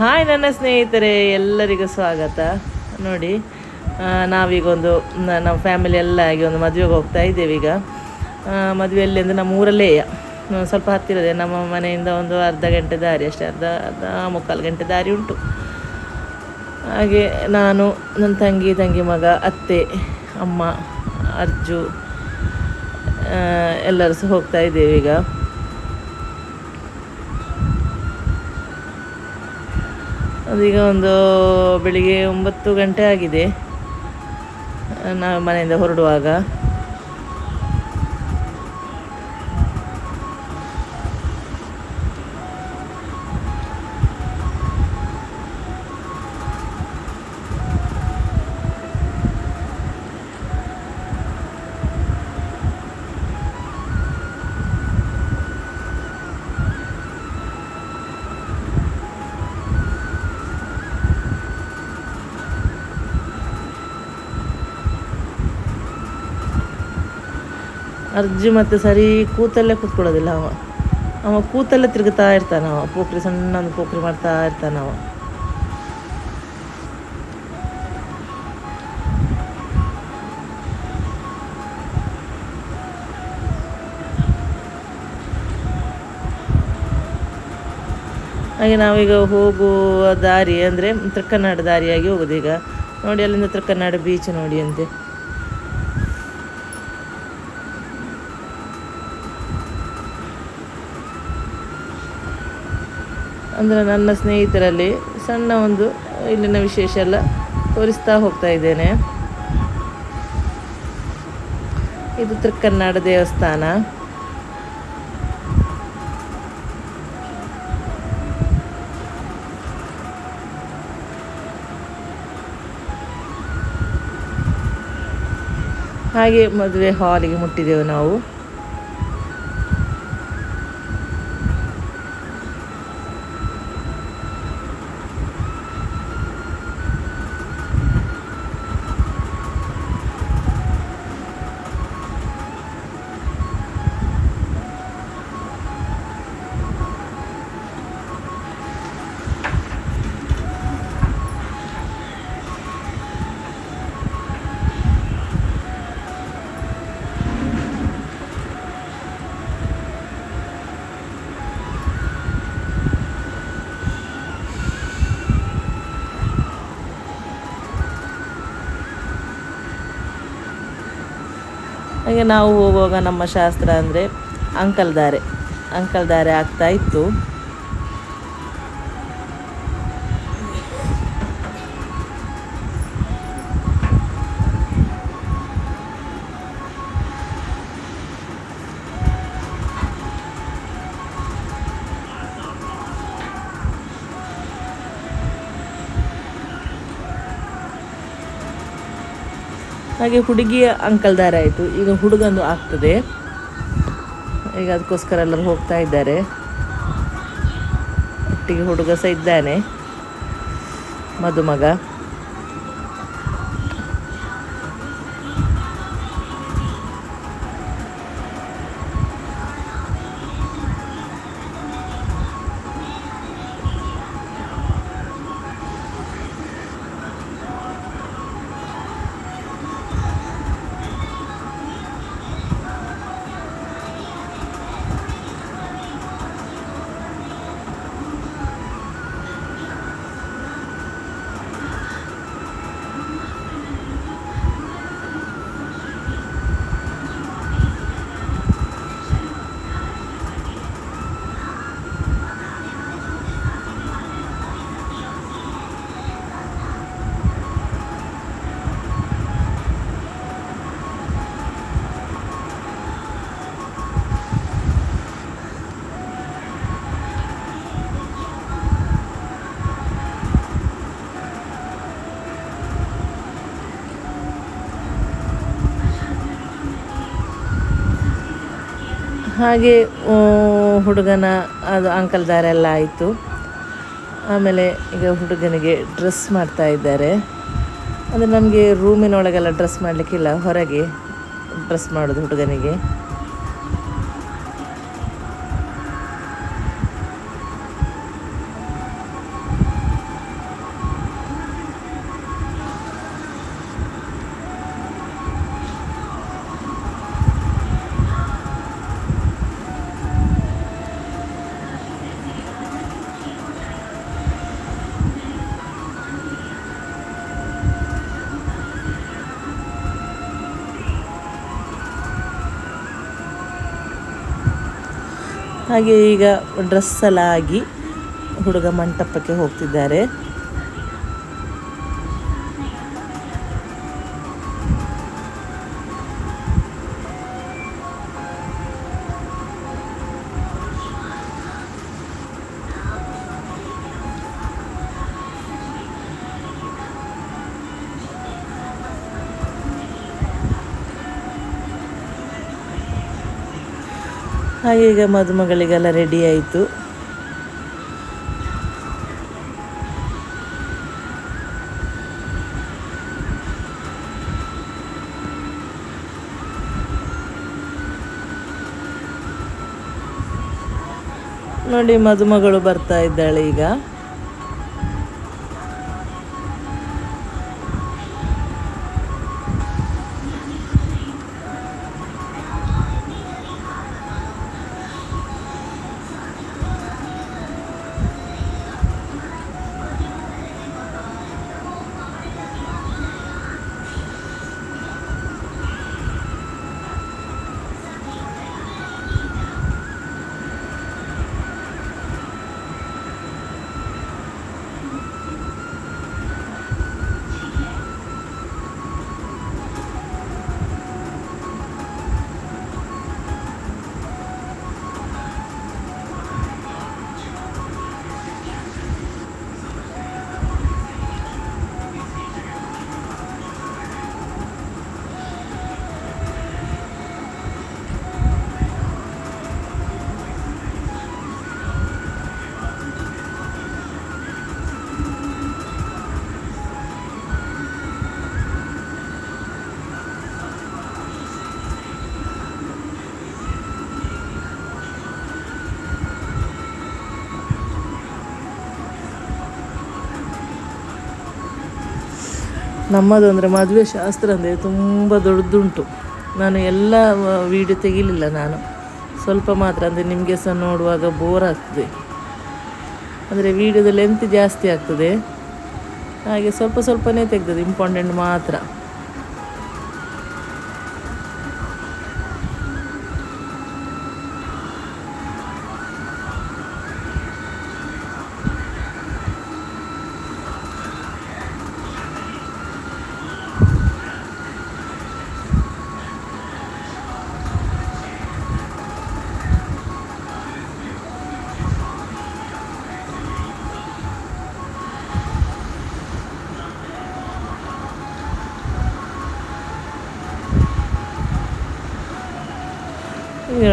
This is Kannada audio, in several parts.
ಹಾಯ್ ನನ್ನ ಸ್ನೇಹಿತರೆ, ಎಲ್ಲರಿಗೂ ಸ್ವಾಗತ. ನೋಡಿ ನಾವೀಗೊಂದು ನಮ್ಮ ಫ್ಯಾಮಿಲಿ ಎಲ್ಲ ಆಗಿ ಒಂದು ಮದುವೆಗೆ ಹೋಗ್ತಾ ಇದ್ದೇವೆ ಈಗ. ಮದುವೆಯಲ್ಲಿ ಅಂದರೆ ನಮ್ಮ ಊರಲ್ಲೇ ಸ್ವಲ್ಪ ಹತ್ತಿರದೆ, ನಮ್ಮ ಮನೆಯಿಂದ ಒಂದು ಅರ್ಧ ಗಂಟೆ ದಾರಿ ಅಷ್ಟೇ, ಅರ್ಧ ಅರ್ಧ ಮುಕ್ಕಾಲು ಗಂಟೆ ದಾರಿ ಉಂಟು. ಹಾಗೆ ನಾನು, ನನ್ನ ತಂಗಿ ತಂಗಿ ಮಗ, ಅತ್ತೆ, ಅಮ್ಮ ಅರ್ಜು ಎಲ್ಲರೂ ಸಹ ಹೋಗ್ತಾ ಇದ್ದೇವೆ ಈಗ. ಅದೀಗ ಒಂದು ಬೆಳಿಗ್ಗೆ ಒಂಬತ್ತು ಗಂಟೆ ಆಗಿದೆ. ನಾವು ಮನೆಯಿಂದ ಹೊರಡುವಾಗ. ಅರ್ಜಿ ಮತ್ತೆ ಸರಿ ಕೂತಲ್ಲೇ ಕೂತ್ಕೊಳ್ಳೋದಿಲ್ಲ ಅವ. ಅವ ಕೂತಲ್ಲೇ ತಿರುಗುತ್ತಾ ಇರ್ತಾನ ಅವ. ಪೋಖ್ರಿ ಸಣ್ಣ ಒಂದು ಪೋಖ್ರಿ ಮಾಡ್ತಾ ಇರ್ತಾನ ಅವ. ಹಾಗೆ ನಾವೀಗ ಹೋಗುವ ದಾರಿ ಅಂದರೆ ಕನ್ನಡ ದಾರಿಯಾಗಿ ಹೋಗೋದು ಈಗ. ನೋಡಿ ಅಲ್ಲಿಂದ ಕನ್ನಡ ಬೀಚ್ ನೋಡಿ ಅಂತೆ. ಅಂದರೆ ನನ್ನ ಸ್ನೇಹಿತರಲ್ಲಿ ಸಣ್ಣ ಒಂದು ಇಲ್ಲಿನ ವಿಶೇಷ ಎಲ್ಲ ತೋರಿಸ್ತಾ ಹೋಗ್ತಾ ಇದ್ದೇನೆ. ಇದು ತ್ರಿಕನ್ನಡ ದೇವಸ್ಥಾನ. ಹಾಗೆ ಮದುವೆ ಹಾಲಿಗೆ ಮುಟ್ಟಿದೆವು ನಾವು. ಹಾಗೆ ನಾವು ಹೋಗುವಾಗ ನಮ್ಮ ಶಾಸ್ತ್ರ ಅಂದರೆ ಅಂಕಲ್ ದಾರೆ. ಅಂಕಲ್ ದಾರೆ ಆಗ್ತಾ ಇತ್ತು. ಹಾಗೆ ಹುಡುಗಿಯ ಅಂಕಲ್ ದಾರ ಈಗ ಹುಡುಗಂದು ಆಗ್ತದೆ. ಈಗ ಅದಕ್ಕೋಸ್ಕರ ಎಲ್ಲರೂ ಹೋಗ್ತಾ ಇದ್ದಾರೆ. ಒಟ್ಟಿಗೆ ಹುಡುಗ ಸಹ ಇದ್ದಾನೆ. ಮದುಮಗ. ಹಾಗೆ ಹುಡುಗನ, ಅದು ಅಂಕಲ್ ದಾರ ಎಲ್ಲ ಆಯಿತು. ಆಮೇಲೆ ಈಗ ಹುಡುಗನಿಗೆ ಡ್ರೆಸ್ ಮಾಡ್ತಾ ಇದ್ದಾರೆ. ಅಂದರೆ ನಮಗೆ ರೂಮಿನೊಳಗೆಲ್ಲ ಡ್ರೆಸ್ ಮಾಡಲಿಕ್ಕಿಲ್ಲ, ಹೊರಗೆ ಡ್ರೆಸ್ ಮಾಡೋದು ಹುಡುಗನಿಗೆ. ಹಾಗೆ ಈಗ ಡ್ರೆಸ್ ಎಲ್ಲ ಆಗಿ ಹುಡುಗ ಮಂಟಪಕ್ಕೆ ಹೋಗ್ತಿದ್ದಾರೆ. ಹಾಗೆ ಈಗ ಮದುಮಗಳಿಗೆಲ್ಲ ರೆಡಿ ಆಯಿತು. ನೋಡಿ ಮದುಮಗಳು ಬರ್ತಾ ಇದ್ದಾಳೆ ಈಗ. ನಮ್ಮದು ಅಂದರೆ ಮದುವೆ ಶಾಸ್ತ್ರ ಅಂದರೆ ತುಂಬ ದೊಡ್ಡದುಂಟು. ನಾನು ಎಲ್ಲ ವೀಡಿಯೋ ತೆಗಿಲಿಲ್ಲ ನಾನು. ಸ್ವಲ್ಪ ಮಾತ್ರ, ಅಂದರೆ ನಿಮಗೆ ಸಹ ನೋಡುವಾಗ ಬೋರ್ ಆಗ್ತದೆ. ಅಂದರೆ ವೀಡಿಯೋದ ಲೆಂತ್ ಜಾಸ್ತಿ ಆಗ್ತದೆ. ಹಾಗೆ ಸ್ವಲ್ಪ ಸ್ವಲ್ಪನೇ ತೆಗ್ದದ್ದು ಇಂಪಾರ್ಟೆಂಟ್ ಮಾತ್ರ.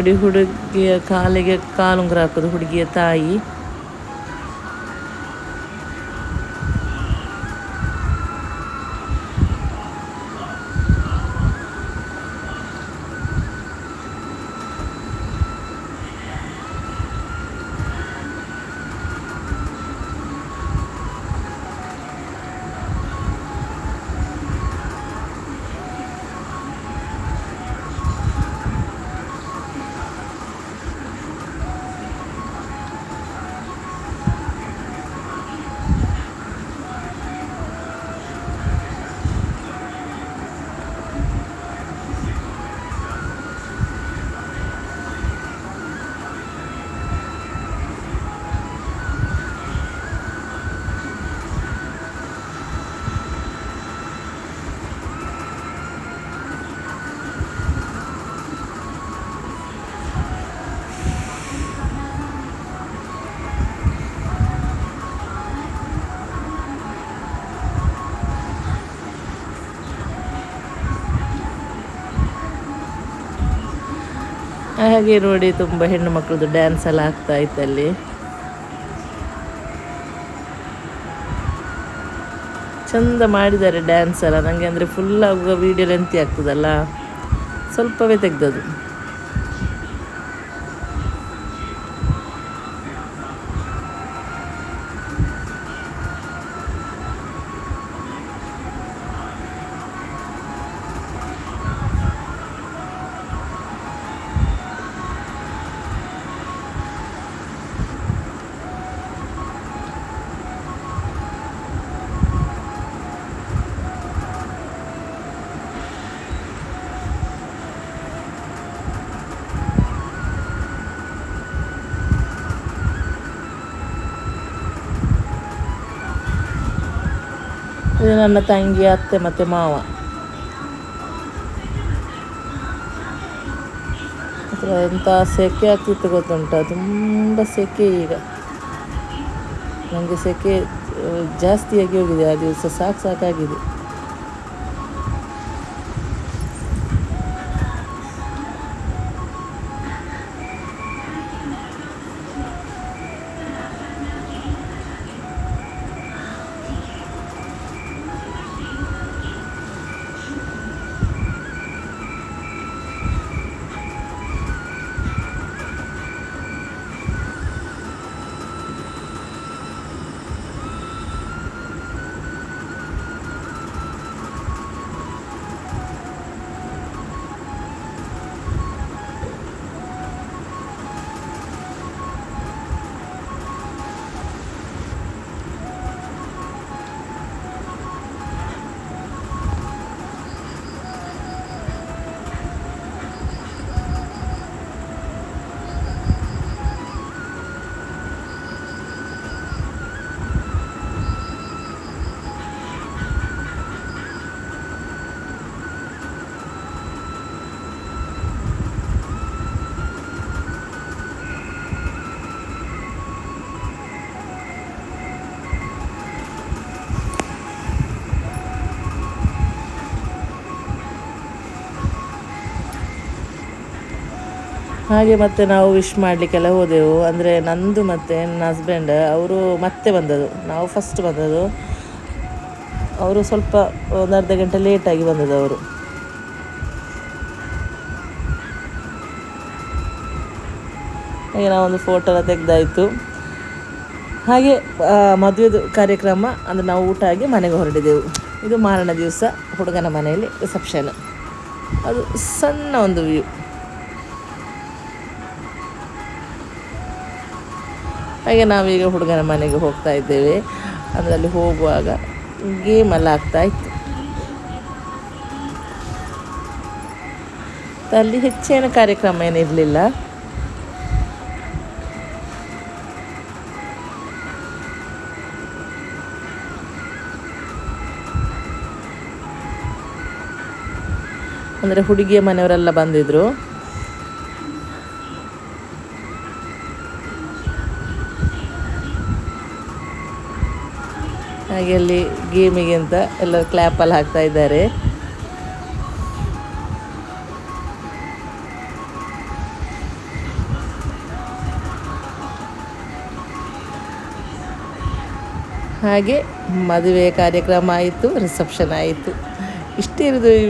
ನೋಡಿ ಹುಡುಗಿಯ ಕಾಲಿಗೆ ಕಾಲುಂಗುರ ಹಾಕೋದು ಹುಡುಗಿಯ ತಾಯಿ. ಹಾಗೆ ನೋಡಿ ತುಂಬ ಹೆಣ್ಣು ಮಕ್ಕಳದು ಡ್ಯಾನ್ಸ್ ಎಲ್ಲ ಆಗ್ತಾ ಇತ್ತು ಅಲ್ಲಿ. ಚಂದ ಮಾಡಿದ್ದಾರೆ ಡ್ಯಾನ್ಸ್ ಎಲ್ಲ. ನನಗೆ ಅಂದರೆ ಫುಲ್ ಆಗುವ ವೀಡಿಯೋ ಲೆಂತಿ ಆಗ್ತದಲ್ಲ? ಸ್ವಲ್ಪವೇ ತೆಗ್ದದ್ದು. ನನ್ನ ತಂಗಿ, ಅತ್ತೆ ಮತ್ತು ಮಾವ. ಎಂಥ ಸೆಕೆ ಆಗ್ತಿತ್ತು ಗೊತ್ತುಂಟ? ತುಂಬ ಸೆಕೆ ಈಗ. ನನಗೆ ಸೆಕೆ, ಜಾಸ್ತಿಯಾಗಿ ಹೋಗಿದೆ. ಆ ದಿವಸ ಸಾಕು ಸಾಕಾಗಿದೆ. ಹಾಗೆ ಮತ್ತೆ ನಾವು ವಿಶ್ ಮಾಡಲಿಕ್ಕೆಲ್ಲ ಹೋದೆವು. ಅಂದರೆ ನಂದು ಮತ್ತು ನನ್ನ ಹಸ್ಬೆಂಡ್ ಅವರು ಮತ್ತೆ ಬಂದದ್ದು. ನಾವು ಫಸ್ಟ್ ಬಂದದ್ದು. ಅವರು ಸ್ವಲ್ಪ ಒಂದು ಅರ್ಧ ಗಂಟೆ ಲೇಟಾಗಿ ಬಂದದ್ದು ಅವರು. ಹಾಗೆ ನಾವೊಂದು ಫೋಟೋ ಎಲ್ಲ ತೆಗೆದಾಯಿತು. ಹಾಗೆ ಮದುವೆದು ಕಾರ್ಯಕ್ರಮ, ಅಂದರೆ ನಾವು ಊಟ ಆಗಿ ಮನೆಗೆ ಹೊರಟಿದ್ದೆವು ಇದು ಮಾರಣ ದಿವಸ, ಹುಡುಗನ ಮನೆಯಲ್ಲಿ ರಿಸೆಪ್ಷನ್ ಅದು ಸಣ್ಣ ಒಂದು ವ್ಯೂ ಹಾಗೆ ನಾವೀಗ ಹುಡುಗನ ಮನೆಗೆ ಹೋಗ್ತಾ ಇದ್ದೇವೆ. ಅದರಲ್ಲಿ ಹೋಗುವಾಗ ಗೇಮ್ ಎಲ್ಲ ಆಗ್ತಾ ಇತ್ತು. ಅಲ್ಲಿ ಹೆಚ್ಚಿನ ಕಾರ್ಯಕ್ರಮ ಏನಿರಲಿಲ್ಲ. ಅಂದರೆ ಹುಡುಗಿಯ ಮನೆಯವರೆಲ್ಲ ಬಂದಿದ್ರು. ಹಾಗೆ ಅಲ್ಲಿ ಗೇಮಿಗೆ ಅಂತ ಎಲ್ಲ ಕ್ಲ್ಯಾಪಲ್ಲಿ ಹಾಕ್ತಾ ಇದ್ದಾರೆ. ಹಾಗೆ ಮದುವೆ ಕಾರ್ಯಕ್ರಮ ಆಯಿತು ರಿಸೆಪ್ಷನ್ ಆಯಿತು. ಇಷ್ಟೇ ಇರೋದು ಈ